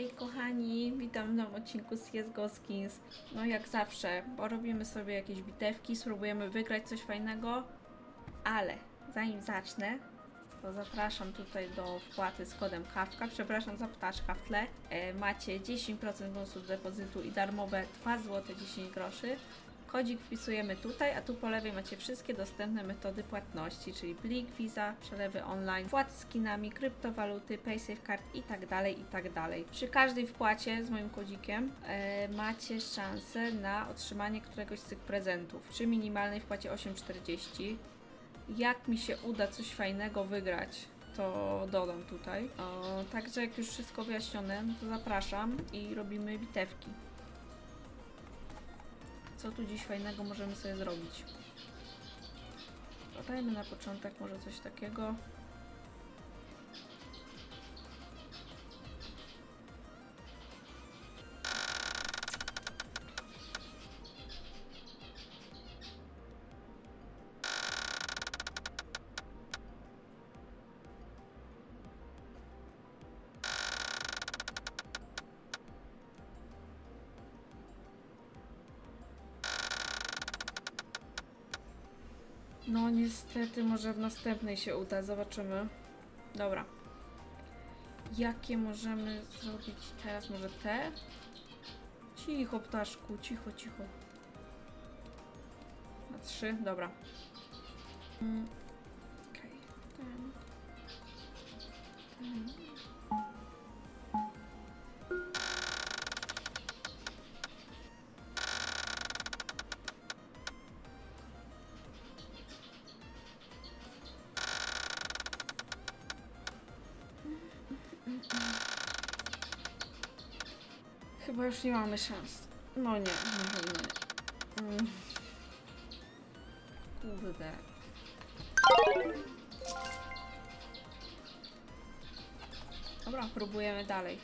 Hej kochani, witam w nowym odcinku z CSGO Skins. No jak zawsze, porobimy sobie jakieś bitewki, spróbujemy wygrać coś fajnego, ale zanim zacznę, to zapraszam tutaj do wpłaty z kodem KAWKA, przepraszam za ptaszka w tle. E, macie 10% bonusu depozytu i darmowe 2 zł 10 groszy. Kodzik wpisujemy tutaj, a tu po lewej macie wszystkie dostępne metody płatności, czyli Blik, Visa, przelewy online, wpłaty skinami, kryptowaluty, PaySafeCard i tak dalej, i tak. Przy każdej wpłacie z moim kodzikiem e, macie szansę na otrzymanie któregoś z tych prezentów. Przy minimalnej wpłacie 8,40. Jak mi się uda coś fajnego wygrać, to dodam tutaj. O, także jak już wszystko wyjaśnione, to zapraszam i robimy bitewki co tu dziś fajnego możemy sobie zrobić. Dodajmy na początek może coś takiego. No niestety, może w następnej się uda, zobaczymy. Dobra. Jakie możemy zrobić teraz? Może te? Cicho, ptaszku, cicho, cicho. Na trzy, dobra. Mm, Okej, ten. Ten. Chyba już nie mamy szans. No nie, nie. Mm. Kurde. Dobra, próbujemy dalej.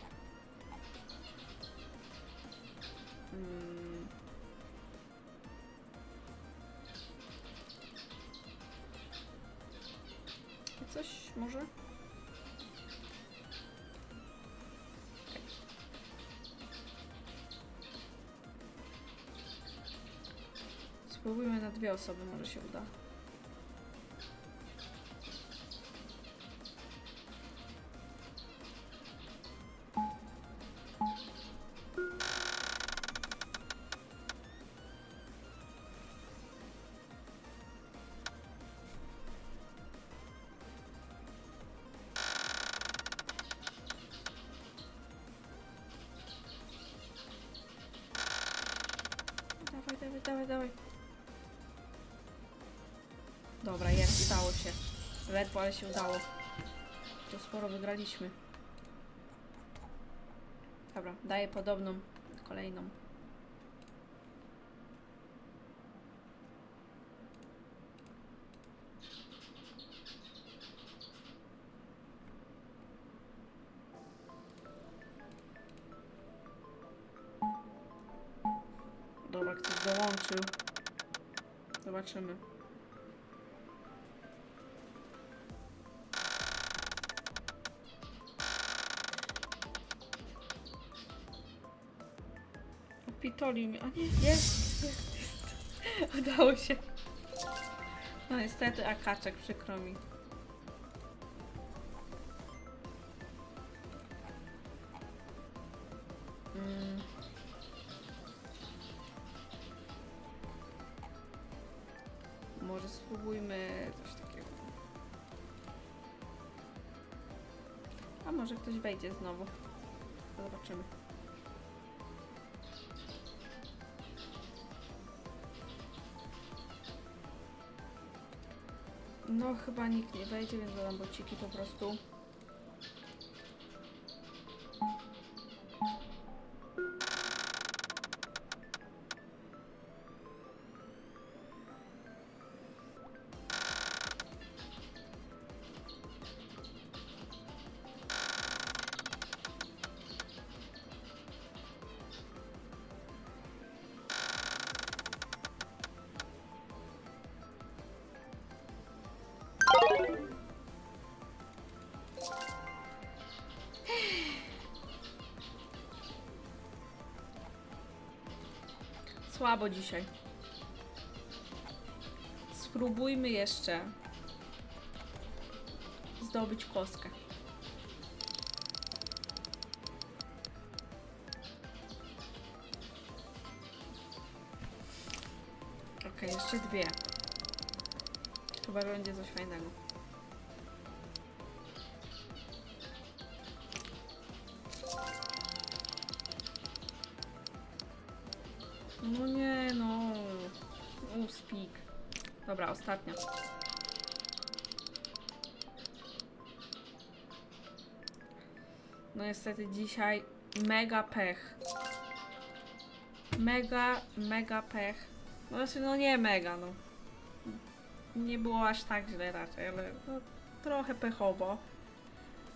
Mm. Coś może? Spróbujmy na dwie osoby, może się uda. Dobra, jest, udało się. Ledwo, ale się udało. To sporo wygraliśmy. Dobra, daję podobną, kolejną. Dobra, ktoś dołączył. Zobaczymy. Pitoli mi. O nie, jest, jest, jest. Udało się. No niestety, a kaczek przykro mi. Mm. Może spróbujmy coś takiego. A może ktoś wejdzie znowu. Zobaczymy. No chyba nikt nie wejdzie, więc dodam bociki po prostu. Słabo dzisiaj. Spróbujmy jeszcze zdobyć kostkę. Okej, jeszcze dwie. Chyba będzie coś fajnego. No. Dobra, ostatnia. No niestety dzisiaj mega pech. Mega, mega pech. No znaczy, no nie mega, no. Nie było aż tak źle raczej, ale no, trochę pechowo.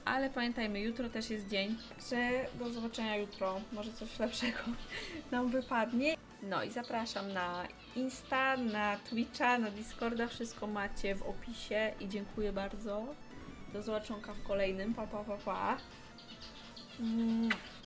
Ale pamiętajmy, jutro też jest dzień, że do zobaczenia jutro. Może coś lepszego nam wypadnie. No i zapraszam na Insta, na Twitcha, na Discorda. Wszystko macie w opisie i dziękuję bardzo. Do zobaczonka w kolejnym. Pa, pa, pa, pa. Mm.